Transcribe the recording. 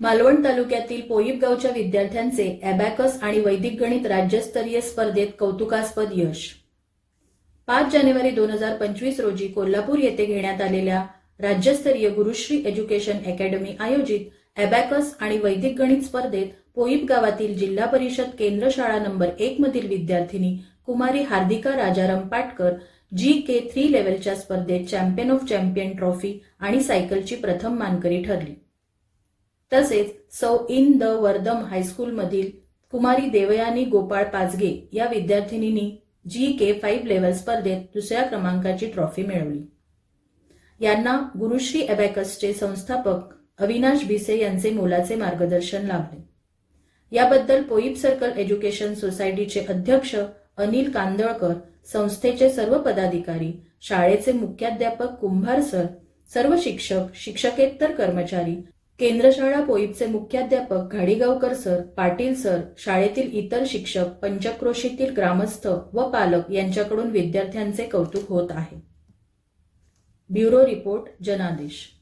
मालवण तालुक्यातील पोईप गावच्या विद्यार्थ्यांचे अबॅकस आणि वैदिक गणित राज्यस्तरीय स्पर्धेत कौतुकास्पद यश. पाच जानेवारी दोन हजार पंचवीस रोजी कोल्हापूर येथे घेण्यात आलेल्या राज्यस्तरीय गुरुश्री एज्युकेशन अकॅडमी आयोजित अबॅकस आणि वैदिक गणित स्पर्धेत पोईप गावातील जिल्हा परिषद केंद्र शाळा नंबर एक मधील विद्यार्थिनी कुमारी Hardika Rajaram Patkar G K three लेव्हलच्या स्पर्धेत चॅम्पियन ऑफ चॅम्पियन ट्रॉफी आणि सायकलची प्रथम मानकरी ठरली. तसेच सौ इन द वर्दम हायस्कूलमधील कुमारी देवयानी गोपाळ पाचगे या विद्यार्थिनींनी जी के फाईव्ह लेव्हल स्पर्धेत दुसऱ्या क्रमांकाची ट्रॉफी मिळवली. यांना गुरुश्री अबॅकसचे संस्थापक अविनाश भिसे यांचे मोलाचे मार्गदर्शन लाभले. याबद्दल पोईप सर्कल एज्युकेशन सोसायटीचे अध्यक्ष अनिल कांदळकर संस्थेचे सर्व पदाधिकारी शाळेचे मुख्याध्यापक कुंभार सर सर्व शिक्षक शिक्षकेतर कर्मचारी केंद्रशाळा पोईपचे मुख्याध्यापक घाडीगावकर सर पाटील सर शाळेतील इतर शिक्षक पंचक्रोशीतील ग्रामस्थ व पालक यांच्याकडून विद्यार्थ्यांचे कौतुक होत आहे. ब्युरो रिपोर्ट जनादेश.